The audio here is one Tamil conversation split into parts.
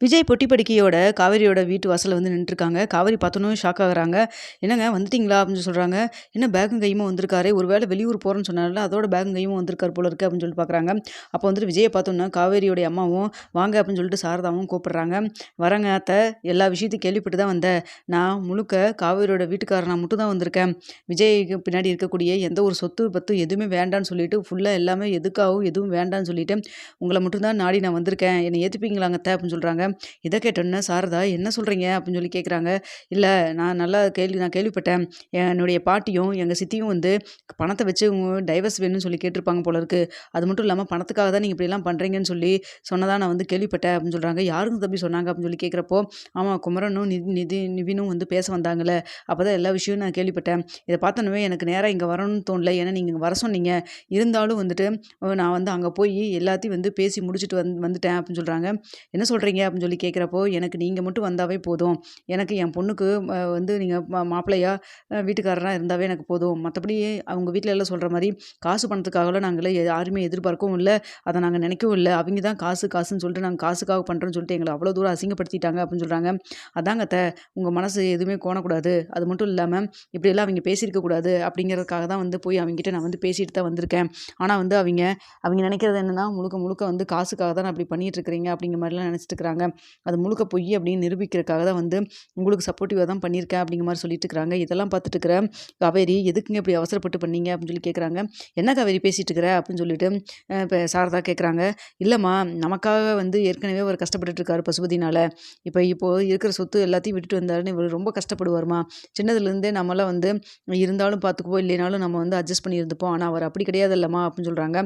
விஜய் பொட்டிப்படுக்கையோட காவேரியோட வீட்டு வாசலில் வந்து நின்றுருக்காங்க காவேரி பார்த்தோன்னு ஷாக் ஆகுறாங்க. என்னங்க வந்துட்டீங்களா? அப்படின்னு சொல்கிறாங்க என்ன பேக்கும் கையுமா வந்திருக்காரு? ஒரு வேளை வெளியூர் போகிறேன்னு சொன்னால அதோட பேக்கும் கையுமா வந்திருக்காரு போல இருக்குது அப்படின்னு சொல்லிட்டு பார்க்குறாங்க. அப்போ வந்துட்டு விஜயை பார்த்தோன்னா காவேரியோடைய அம்மாவும் வாங்க அப்படின்னு சொல்லிட்டு சாரதாவும் கூப்பிட்றாங்க. வரங்க அத்தை. எல்லா விஷயத்தையும் கேள்விப்பட்டு தான் வந்தேன். நான் முழுக்க காவேரியோட வீட்டுக்காரர் நான் மட்டும் தான் வந்திருக்கேன். விஜய்க்கு பின்னாடி இருக்கக்கூடிய எந்த ஒரு சொத்து பத்து எதுவுமே வேண்டான்னு சொல்லிட்டு ஃபுல்லாக எல்லாமே எதுக்காகவும் எதுவும் வேண்டான்னு சொல்லிட்டு உங்களை மட்டும்தான் நாடி நான் வந்திருக்கேன். என்னை ஏற்றுப்பீங்களாங்க அத்தை? அப்படின்னு சொல்கிறாங்க இதை கேட்டோன்னே சாரதா என்ன சொல்கிறீங்க அப்படின்னு சொல்லி கேட்குறாங்க இல்லை நான் நல்லா கேள்வி நான் கேள்விப்பட்டேன். என்னுடைய பாட்டியும் எங்கள் சித்தியும் வந்து பணத்தை வச்சு டைவர்ஸ் வேணும்னு சொல்லி கேட்டிருப்பாங்க போல இருக்கு. அது மட்டும் இல்லாமல் பணத்துக்காக தான் நீங்கள் இப்படிலாம் பண்ணுறீங்கன்னு சொல்லி சொன்னதாக நான் வந்து கேள்விப்பட்டேன் அப்படின்னு சொல்கிறாங்க யாருங்க தம்பி சொன்னாங்க? அப்படின்னு சொல்லி கேட்குறப்போ ஆமாம் குமரனும் நிதி நிதி நிவினும் வந்து பேச வந்தாங்களே அப்போ தான் எல்லா விஷயமும் நான் கேள்விப்பட்டேன். இதை பார்த்தோன்னே எனக்கு நேராக இங்கே வரணும்னு தோணல. ஏன்னா நீங்கள் வர சொன்னீங்க. இருந்தாலும் வந்துட்டு நான் வந்து அங்கே போய் எல்லாத்தையும் வந்து பேசி முடிச்சுட்டு வந்து வந்துட்டேன் அப்படின்னு சொல்கிறாங்க என்ன சொல்கிறீங்க அப்படின்னு சொல்லி கேட்குறப்போ எனக்கு நீங்கள் மட்டும் வந்தாவே போதும். எனக்கு என் பொண்ணுக்கு வந்து நீங்கள் மா மாப்பிள்ளையாக வீட்டுக்காரராக இருந்தாவே எனக்கு போதும். மற்றபடி அவங்க வீட்டில் எல்லாம் சொல்கிற மாதிரி காசு பணத்துக்காகலாம் நாங்கள் யாருமே எதிர்பார்க்கவும் இல்லை. அதை நாங்கள் நினைக்கவும் இல்லை. அவங்க தான் காசு காசுன்னு சொல்லிட்டு நாங்கள் காசுக்காக பண்ணுறோன்னு சொல்லிட்டு எங்களை அவ்வளோ தூரம் அசிங்கப்படுத்திட்டாங்க. அப்படின்னு சொல்கிறாங்க அதாங்க த உங்கள் மனசு எதுவுமே கோணக்கூடாது. அது மட்டும் இல்லாமல் இப்படியெல்லாம் அவங்க பேசியிருக்கக்கூடாது அப்படிங்கிறதுக்காக தான் வந்து போய் அவங்ககிட்ட நான் வந்து பேசிட்டு தான் வந்திருக்கேன். ஆனால் வந்து அவங்க அவங்க நினைக்கிறது என்னென்னா முழுக்க முழுக்க வந்து காசுக்காக தான் அப்படி பண்ணிட்டு இருக்கிறீங்க அப்படிங்கிற மாதிரிலாம் நினச்சிட்டு இருக்கிறாங்க. அது முழுக்க பொய் அப்படின்னு நிரூபிக்கிறதுக்காக தான் வந்து உங்களுக்கு சப்போர்ட்டிவாக தான் பண்ணியிருக்கேன் அப்படிங்கிற மாதிரி சொல்லிட்டு இருக்கிறாங்க. இதெல்லாம் பார்த்துட்டு இருக்கிற காவேரி எதுக்குங்க இப்படி அவசரப்பட்டு பண்ணீங்க அப்படின்னு சொல்லி கேட்குறாங்க. என்ன காவேரி பேசிகிட்டு இருக்கிற? அப்படின்னு சொல்லிட்டு இப்போ சாரதா கேட்குறாங்க. இல்லைம்மா நமக்காக வந்து ஏற்கனவே அவர் கஷ்டப்பட்டுட்டு இருக்காரு பசுபதினால். இப்போ இப்போது இருக்கிற சொத்து எல்லாத்தையும் விட்டுட்டு வந்தாருன்னு இவர் ரொம்ப கஷ்டப்படுவார்மா? சின்னதுலேருந்தே நம்மளாம் வந்து இருந்தாலும் பார்த்துக்குவோம் இல்லைனாலும் நம்ம வந்து அட்ஜஸ்ட் பண்ணி இருந்துப்போம். ஆனால் அவர் அப்படி கிடையாது இல்லைம்மா அப்படின்னு சொல்கிறாங்க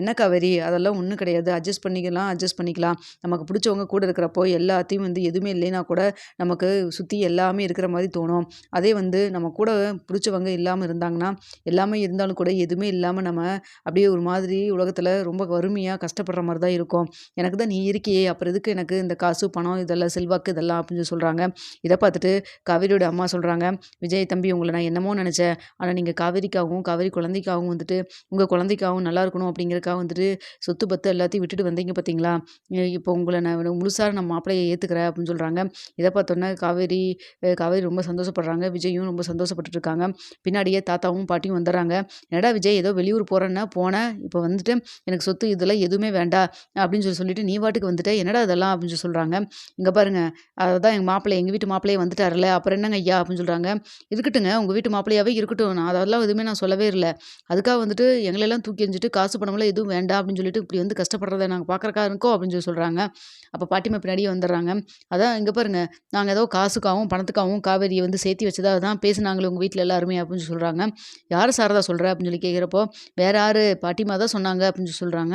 என்ன காவேரி? அதெல்லாம் ஒன்றும் கிடையாது. அட்ஜஸ்ட் பண்ணிக்கலாம் அட்ஜஸ்ட் பண்ணிக்கலாம். நமக்கு பிடிச்சவங்க கூட இருக்கிற பார்க்குறப்போ எல்லாத்தையும் வந்து எதுவுமே இல்லைன்னா கூட நமக்கு சுற்றி எல்லாமே இருக்கிற மாதிரி தோணும். அதே வந்து நம்ம கூட பிடிச்சவங்க இல்லாமல் இருந்தாங்கன்னா எல்லாமே இருந்தாலும் கூட எதுவுமே இல்லாமல் நம்ம அப்படியே ஒரு மாதிரி உலகத்தில் ரொம்ப வறுமையாக கஷ்டப்படுற மாதிரி தான் இருக்கும். எனக்கு தான் நீ இருக்கியே அப்புறம் எதுக்கு எனக்கு இந்த காசு பணம் இதெல்லாம் செல்வாக்கு இதெல்லாம் அப்படின்னு சொல்கிறாங்க இதை பார்த்துட்டு காவேரியோட அம்மா சொல்கிறாங்க விஜய் தம்பி உங்களை நான் என்னமோ நினச்சேன். ஆனால் நீங்கள் காவேரிக்காகவும் காவேரி குழந்தைக்காகவும் வந்துட்டு உங்கள் குழந்தைக்காகவும் நல்லா இருக்கணும் அப்படிங்கிறக்காக வந்துட்டு சொத்து பத்து எல்லாத்தையும் விட்டுட்டு வந்தீங்க பார்த்தீங்களா? இப்போ உங்களை நான் முழுசாக நம்ம மாப்பிள்ளையை ஏற்றுக்கிற அப்படின்னு சொல்கிறாங்க இதை பார்த்தோன்னே காவேரி காவேரி ரொம்ப சந்தோஷப்படுறாங்க. விஜயும் ரொம்ப சந்தோஷப்பட்டுருக்காங்க பின்னாடியே தாத்தாவும் பாட்டியும் வந்துடுறாங்க என்னடா விஜய் ஏதோ வெளியூர் போகிறேன்னா போனேன் இப்போ வந்துட்டு எனக்கு சொத்து இதெல்லாம் எதுவுமே வேண்டாம் அப்படின்னு சொல்லி சொல்லிட்டு நீ வாட்டுக்கு வந்துட்டு என்னடா இதெல்லாம்? அப்படின்னு சொல்லி சொல்கிறாங்க இங்கே பாருங்கள் அதுதான் எங்கள் மாப்பிள்ளை எங்கள் வீட்டு மாப்பிள்ளையே வந்துட்டார்ல அப்புறம் என்னங்க ஐயா? அப்படின்னு சொல்கிறாங்க இருக்கட்டுங்க உங்கள் வீட்டு மாப்பிள்ளையாவே இருக்கட்டும். நான் அதெல்லாம் எதுவுமே நான் சொல்லவே இல்லை. அதுக்காக வந்துட்டு எங்களெல்லாம் தூக்கி எறிஞ்சிட்டு காசு பணமெல்லாம் எதுவும் வேண்டாம் அப்படின்னு சொல்லிட்டு இப்படி வந்து கஷ்டப்படுறத நாங்கள் பார்க்குறக்கா இருக்கோம் அப்படின்னு சொல்லி சொல்கிறாங்க அப்போ பாட்டிமா பின்னாடியே வந்துடுறாங்க. அதான் இங்கே பாருங்கள் நாங்கள் ஏதோ காசுக்காகவும் பணத்துக்காகவும் காவேரியை வந்து சேர்த்து வச்சதா தான் பேசுனாங்களே உங்கள் வீட்டில் எல்லாருமே அப்படின்னு சொல்கிறாங்க யார் சாரதா சொல்கிற அப்படின்னு சொல்லி கேட்குறப்போ வேற யார்? பாட்டிமா தான் சொன்னாங்க அப்படின்னு சொல்லி சொல்கிறாங்க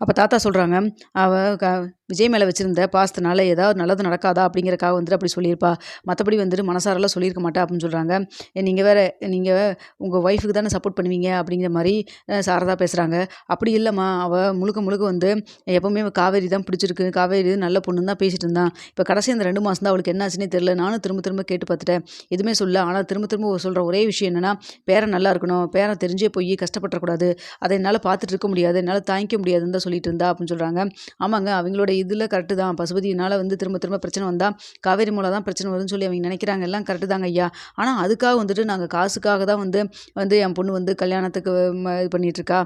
அப்போ தாத்தா சொல்கிறாங்க அவள் க விஜய் மேலே வச்சுருந்த பாசத்தினால ஏதாவது நல்லது நடக்காதா? அப்படிங்கிறக்காக வந்துட்டு அப்படி சொல்லியிருப்பா. மற்றபடி வந்துட்டு மனசாரெல்லாம் சொல்லியிருக்க மாட்டா அப்படின்னு சொல்கிறாங்க நீங்கள் வேறு நீங்கள் உங்கள் ஒய்ஃபுக்கு தானே சப்போர்ட் பண்ணுவீங்க? அப்படிங்கிற மாதிரி சாரதா பேசுகிறாங்க அப்படி இல்லைம்மா. அவள் முழுக்க முழுக்க வந்து எப்போவுமே காவேரி தான் பிடிச்சிருக்கு. காவேரி நல்ல பொண்ணு தான் பேசிகிட்டு இருந்தான் இப்போ கடைசி அந்த ரெண்டு மாதம் தான் அவளுக்கு என்ன ஆச்சுன்னே தெரில நானும் திரும்ப திரும்ப கேட்டு பார்த்துட்டேன். எதுவுமே சொல்ல ஆனால் திரும்ப திரும்ப சொல்கிற ஒரே விஷயம் என்னென்னா பேரை நல்லா இருக்கணும். பேரை தெரிஞ்சே போய் கஷ்டப்பட்டுறக்கூடாது. அதை என்னால் பார்த்துட்டு இருக்க முடியாது. என்னால் தாங்கிக்க முடியாதுன்னு தான் சொல்லிட்டு இருந்தா அப்படின்னு சொல்கிறாங்க ஆமாங்க அவங்களோட இதில் கரெக்டு தான். பசுபதியினால் வந்து திரும்ப திரும்ப பிரச்சனை வந்தால் காவேரி மூலம் தான் பிரச்சனை வரும்னு சொல்லி அவங்க நினைக்கிறாங்க. எல்லாம் கரெக்டு தாங்க ஐயா. ஆனால் அதுக்காக வந்துட்டு நாங்கள் காசுக்காக தான் வந்து வந்து என் பொண்ணு வந்து கல்யாணத்துக்கு இது பண்ணிகிட்ருக்கா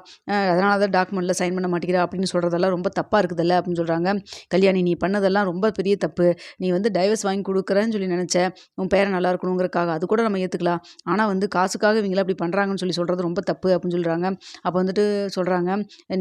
அதனால தான் டாக்குமெண்ட்டில் சைன் பண்ண மாட்டேங்கிறா அப்படின்னு சொல்கிறதெல்லாம் ரொம்ப தப்பாக இருக்குதுல்ல அப்படின்னு சொல்கிறாங்க கல்யாணி நீ பண்ணதெல்லாம் ரொம்ப பெரிய தப்பு. நீ வந்து டைவர்ஸ் வாங்கி கொடுக்குறேன்னு சொல்லி நினச்சேன் உன் பேரை நல்லா இருக்கணுங்கிறக்காக அது கூட நம்ம ஏற்றுக்கலாம் ஆனால் வந்து காசுக்காக இவங்கள அப்படி பண்ணுறாங்கன்னு சொல்லி சொல்கிறது ரொம்ப தப்பு அப்படின்னு சொல்கிறாங்க அப்போ வந்துட்டு சொல்கிறாங்க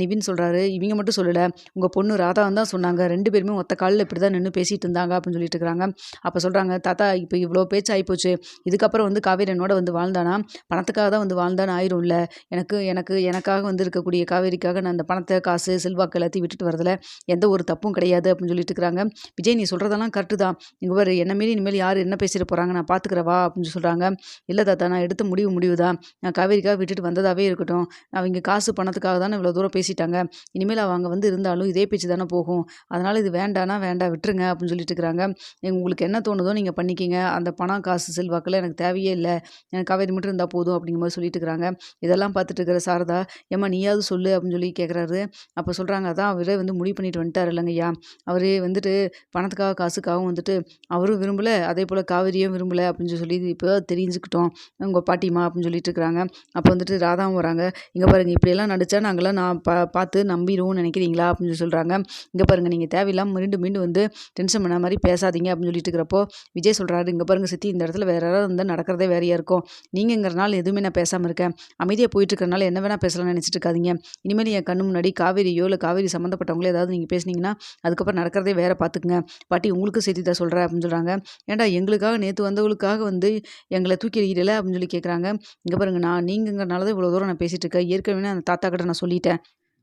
நிவின் சொல்கிறாரு இவங்க நீங்கள் மட்டும் சொல்லலை. உங்கள் பொண்ணு ராதா தான் சொன்னாங்க. ரெண்டு பேருமே ஒத்த காலில் இப்படி தான் நின்று பேசிகிட்டு இருந்தாங்க அப்படின்னு சொல்லிட்டு இருக்கிறாங்க அப்போ சொல்கிறாங்க தாத்தா இப்போ இவ்வளோ பேச்சு ஆகிப்போச்சு இதுக்கப்புறம் வந்து காவேரி என்னோட வந்து வாழ்ந்தானா? பணத்துக்காக தான் வந்து வாழ்ந்தான்னு ஆயிரும்ல. எனக்கு எனக்கு எனக்காக வந்து இருக்கக்கூடிய காவேரிக்காக நான் அந்த பணத்தை காசு செல்வாக்கு எல்லாத்தையும் விட்டுட்டு வரதில் எந்த ஒரு தப்பும் கிடையாது அப்படின்னு சொல்லிட்டு இருக்கிறாங்க விஜய் நீ சொல்கிறதெல்லாம் கரெக்டு தான். இங்கே வர என்ன மாரி இனிமேல் யார் என்ன பேசிட்டு போகிறாங்க நான் பார்த்துக்கிறவா அப்படின்னு சொல்கிறாங்க இல்லை தாத்தா நான் எடுத்த முடிவு முடிவு தான் நான் காவேரிக்காக விட்டுட்டு வந்ததாகவே இருக்கட்டும். அவங்க காசு பணத்துக்காக தானே இவ்வளோ தூரம் பேசிட்டாங்க. இனிமேல் இனிமேல் அவங்க வந்து இருந்தாலும் இதே பேச்சு தானே போகும். அதனால் இது வேண்டானா வேண்டாம் விட்டுருங்க அப்படின்னு சொல்லிட்டு இருக்கிறாங்க. உங்களுக்கு என்ன தோணுதோ நீங்கள் பண்ணிக்கிங்க. அந்த பணம் காசு செல்வாக்கில் எனக்கு தேவையே இல்லை. எனக்கு காவேரி மட்டும் இருந்தால் போதும் அப்படிங்கிற மாதிரி சொல்லிட்டு இருக்கிறாங்க. இதெல்லாம் பார்த்துட்டு இருக்கிற சாரதா ஏம்மா நீயாவது சொல்லு அப்படின்னு சொல்லி கேட்குறாரு அப்போ சொல்கிறாங்க அதான் அவரே வந்து முடிவு பண்ணிட்டு வந்துட்டார் இல்லைங்கய்யா. அவரே வந்துட்டு பணத்துக்காக காசுக்காகவும் வந்துட்டு அவரும் விரும்பலை அதே போல் காவேரியும் விரும்பலை அப்படின்னு சொல்லி இப்போ தெரிஞ்சுக்கிட்டோம். உங்கள் பாட்டிமா அப்படின்னு சொல்லிட்டு இருக்கிறாங்க. அப்போ வந்துட்டு ராதாவும் வராங்க. இங்கே பாருங்கள் இப்படியெல்லாம் நடித்தா நாங்களாம் நான் பா பார்த்து நம்பிடுவோம்னு நினைக்கிறீங்களா அப்படின்னு சொல்லி சொல்கிறாங்க இங்கே பாருங்கள் நீங்கள் தேவையில்லாமல் மீண்டும் மீண்டும் வந்து டென்ஷன் பண்ண மாதிரி பேசாதீங்க அப்படின்னு சொல்லிட்டு இருக்கிறப்போ விஜய் சொல்கிறாரு இங்கே பாருங்கள் சித்தி இந்த இடத்துல வேறு யாராவது வந்து நடக்கிறதே வேறையாக இருக்கும். நீங்கங்கிறனால எதுவுமே நான் பேசாமல் இருக்கேன். அமைதியாக போயிட்டு இருக்கிறனால என்ன வேணால் பேசலாம்னு நினச்சிட்டு இருக்காதிங்க. இனிமேல் என் கண்ணு முன்னாடி காவேரியோ இல்லை காவேரி சம்மந்தப்பட்டவங்களோ ஏதாவது நீங்கள் பேசுனீங்கன்னா அதுக்கப்புறம் நடக்கிறதே வேற பார்த்துக்குங்க பாட்டி உங்களுக்கு செய்தி தான் சொல்கிறேன் அப்படின்னு சொல்கிறாங்க ஏன்டா எங்களுக்காக நேற்று வந்தவங்களுக்காக வந்து எங்களை தூக்கி எறியல அப்படின்னு சொல்லி கேட்குறாங்க இங்கே பாருங்கள் நான் நீங்கங்கிறனால தான் இவ்வளோ தூரம் நான் பேசிகிட்டு இருக்கேன். ஏற்கனவே அந்த தாத்தா கிட்ட நான் சொல்லிட்டேன்.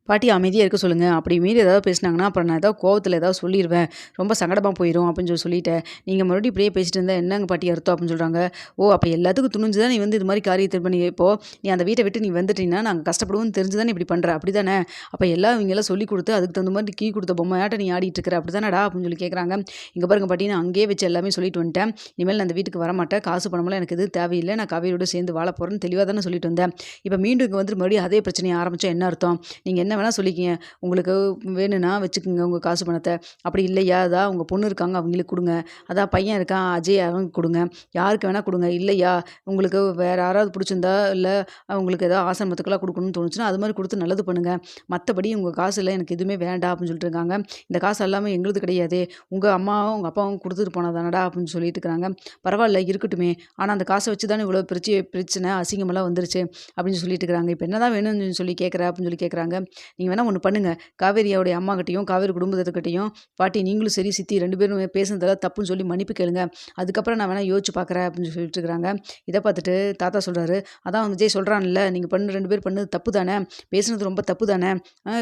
பாட்டி அமைதியாக இருக்க சொல்லுங்கள் அப்படி மீறி ஏதாவது பேசினாங்கன்னா அப்புறம் நான் ஏதாவது கோவத்தில் ஏதாவது சொல்லிடுவேன் ரொம்ப சங்கடமாக போயிடும் அப்படின்னு சொல்லி சொல்லிட்டேன். நீங்கள் மறுபடியும் இப்படியே பேசிட்டு இருந்தால் என்னங்க பாட்டி அர்த்தம் அப்படின்னு சொல்கிறாங்க ஓ அப்போ எல்லாத்துக்கும் துணிஞ்சு தான் நீ வந்து இது மாதிரி காரியத்தை பண்ணி இப்போ நீ அந்த வீட்டை விட்டு நீ வந்துட்டீங்கன்னா நாங்கள் கஷ்டப்படுவோம்னு தெரிஞ்சுதான் இப்படி பண்ணுற அப்படி தானே அப்போ எல்லாம் இவங்கெல்லாம் சொல்லி கொடுத்து அதுக்கு தகுந்த மாதிரி கீ கொடுத்த பொம்மையாட்ட நீ ஆடிட்டு இருக்கிற. அப்படி தானடா அப்படின்னு சொல்லி கேட்குறாங்க இங்கே பாருங்க பாட்டி நான் அங்கேயே வச்சு எல்லாமே சொல்லிட்டு வந்துட்டேன். இனிமேல் நான் அந்த வீட்டுக்கு வரமாட்டேன். காசு பணமெல்லாம் எனக்கு இது தேவையில்லை. நான் கவியோடு சேர்ந்து வாழ போகிறேன்னு தெளிவாக தானே சொல்லிட்டு வந்தேன். இப்போ மீண்டும் இங்கே வந்து மறுபடியும் அதே பிரச்சனையை ஆரம்பித்தோம் என்ன அர்த்தம்? நீங்கள் என்ன வேணால் சொல்லிக்கிங்க. உங்களுக்கு வேணும்னா வச்சுக்கோங்க உங்கள் காசு பணத்தை. அப்படி இல்லையா? அதான் உங்கள் பொண்ணு இருக்காங்க அவங்களுக்கு கொடுங்க. அதான் பையன் இருக்கான் அஜய் அவங்க கொடுங்க. யாருக்கு வேணால் கொடுங்க. இல்லையா? உங்களுக்கு வேறு யாராவது பிடிச்சிருந்தா இல்லை உங்களுக்கு ஏதாவது ஆசிரமத்துக்கெல்லாம் கொடுக்கணும்னு தோணுச்சுன்னா அது மாதிரி கொடுத்து நல்லது பண்ணுங்கள் மற்றபடி உங்கள் காசு இல்லை எனக்கு எதுவுமே வேண்டாம் அப்படின்னு சொல்லிட்டு இருக்காங்க. இந்த காசு எல்லாமே எங்களுது கிடையாது. உங்கள் அம்மாவும் உங்கள் அப்பாவும் கொடுத்துட்டு போனதானடா அப்படின்னு சொல்லிட்டு இருக்கிறாங்க பரவாயில்ல இருக்கட்டுமே. ஆனால் அந்த காசை வச்சு தானே இவ்வளோ பிரச்சனை பிரச்சனை அசிங்கமெல்லாம் வந்துருச்சு அப்படின்னு சொல்லிட்டு இருக்கிறாங்க இப்போ என்ன தான் வேணும்னு சொல்லி கேட்குற அப்படின்னு சொல்லி கேட்குறாங்க நீங்கள் வேணால் ஒன்று பண்ணுங்கள் காவேரியோடைய அம்மாக்கிட்டையும் காவேரி குடும்பத்துக்கிட்டையும் பாட்டி நீங்களும் சரி சித்தி ரெண்டு பேரும் பேசுனதெல்லாம் தப்புன்னு சொல்லி மன்னிப்பு கேளுங்க. அதுக்கப்புறம் நான் வேணால் யோசிச்சு பார்க்குறேன் அப்படின்னு சொல்லிட்டு இருக்கிறாங்க இதை பார்த்துட்டு தாத்தா சொல்கிறாரு அதான் விஜய் சொல்கிறான்ல நீங்கள் பண்ணு ரெண்டு பேர் பண்ணது தப்பு தானே? பேசுனது ரொம்ப தப்பு தானே?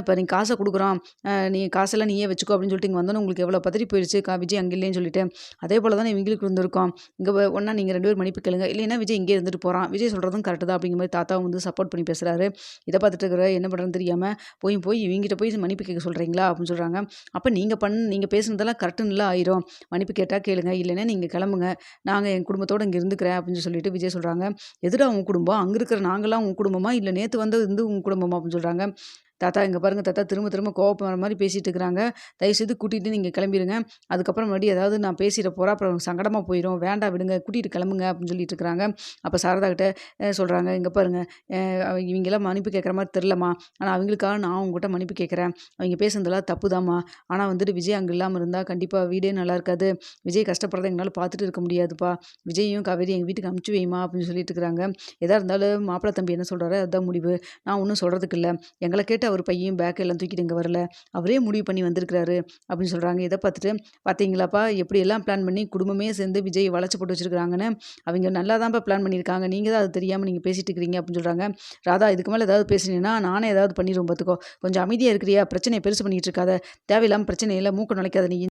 இப்போ நீங்கள் காசை கொடுக்குறோம் நீ காசெல்லாம் நீயே வச்சுக்கோ அப்படின்னு சொல்லிட்டு இங்கே வந்தோன்னு உங்களுக்கு எவ்வளோ பதறி போயிடுச்சு கா விஜய் அங்கே இல்லைன்னு சொல்லிட்டு. அதே போல் தான் இவங்களுக்கு இருந்திருக்கோம். இங்கே ஒன்றா நீங்கள் ரெண்டு பேர் மன்னிப்பு கேளுங்க. இல்லைன்னா விஜய் இங்கே இருந்துட்டு போகிறான் விஜய் சொல்கிறதும் கரெக்டு தான் அப்படிங்கிற மாதிரி தாத்தாவும் வந்து சப்போர்ட் பண்ணி பேசுகிறாரு இதை பார்த்துட்டு இருக்கிற என்ன பண்ணுறதுன்னு தெரியாமல் போய் போய் இவங்ககிட்ட போய் மன்னிப்பு கேட்க சொல்கிறீங்களா அப்படின்னு சொல்கிறாங்க அப்போ நீங்கள் பண்ண நீங்கள் பேசுனதெல்லாம் கரெக்டுன்னு ஆயிரும். மன்னிப்பு கேட்டால் கேளுங்க. இல்லைன்னா நீங்கள் கிளம்புங்க. நாங்கள் என் குடும்பத்தோடு இங்கே இருந்துக்கிறேன் அப்படின்னு சொல்லிட்டு விஜய் சொல்கிறாங்க எதுடா உங்கள் குடும்பம்? அங்கே இருக்கிற நாங்களாம் உங்கள் குடும்பமா? இல்லை நேற்று வந்தது வந்து உங்கள் குடும்பமா? அப்படின்னு சொல்கிறாங்க தாத்தா இங்கே பாருங்கள் தாத்தா திரும்ப திரும்ப கோவப்படுற மாதிரி பேசிகிட்டு இருக்கிறாங்க. தயவுசெய்து கூட்டிகிட்டு நீங்கள் கிளம்பிடுங்க அதுக்கப்புறம் மறுபடியும் ஏதாவது நான் பேசிட போகிறேன் அப்புறம் சங்கடமாக போயிடும் வேண்டாம் விடுங்க கூட்டிகிட்டு கிளம்புங்க அப்படின்னு சொல்லிட்டு இருக்கிறாங்க. அப்போ சாரதா கிட்ட சொல்கிறாங்க இங்கே பாருங்கள் இவங்கெல்லாம் மன்னிப்பு கேட்குற மாதிரி தெரிலம்மா ஆனால் அவங்களுக்காக நான் அவங்ககிட்ட மன்னிப்பு கேட்குறேன். அவங்க பேசுனதெல்லாம் தப்பு தாம்மா ஆனால் வந்துட்டு விஜய் அங்கே இல்லாமல் இருந்தால் கண்டிப்பாக வீடே நல்லா இருக்காது. விஜய் கஷ்டப்படுறத எங்களால் பார்த்துட்டு இருக்க முடியாதுப்பா. விஜயும் காவேரி எங்கள் வீட்டுக்கு அமுச்சு வைமா அப்படின்னு சொல்லிட்டு இருக்கிறாங்க. எதாக இருந்தாலும் மாப்பிள்ளை தம்பி என்ன சொல்கிறாரு அதுதான் முடிவு. நான் ஒன்றும் சொல்கிறதுக்கு இல்லை. எங்களை கேட்டு அவர் பையன் பேக் எல்லாம் தூக்கிட்டு இங்கே வரல. அவரே முடிவு பண்ணி வந்திருக்கிறாரு அப்படின்னு சொல்கிறாங்க இதை பார்த்துட்டு பார்த்தீங்களாப்பா எப்படியெல்லாம் பிளான் பண்ணி குடும்பமே சேர்ந்து விஜய் வளைச்சி போட்டு வச்சுருக்காங்கன்னு அவங்க நல்லா தான்ப்பா பிளான் பண்ணியிருக்காங்க. நீங்கள் தான் அது தெரியாமல் நீங்கள் பேசிட்டு இருக்கிறீங்க அப்படின்னு சொல்கிறாங்க ராதா இதுக்கு மேலே ஏதாவது பேசினீங்கன்னா நானே ஏதாவது பண்ணிடுவோம் பார்த்துக்கோ கொஞ்சம் அமைதியாக இருக்கிறியா? பிரச்சனையை பெருசு பண்ணிகிட்டு இருக்காத. தேவையில்லாமல் பிரச்சனை இல்லை மூக்க நுழைக்காத நீ.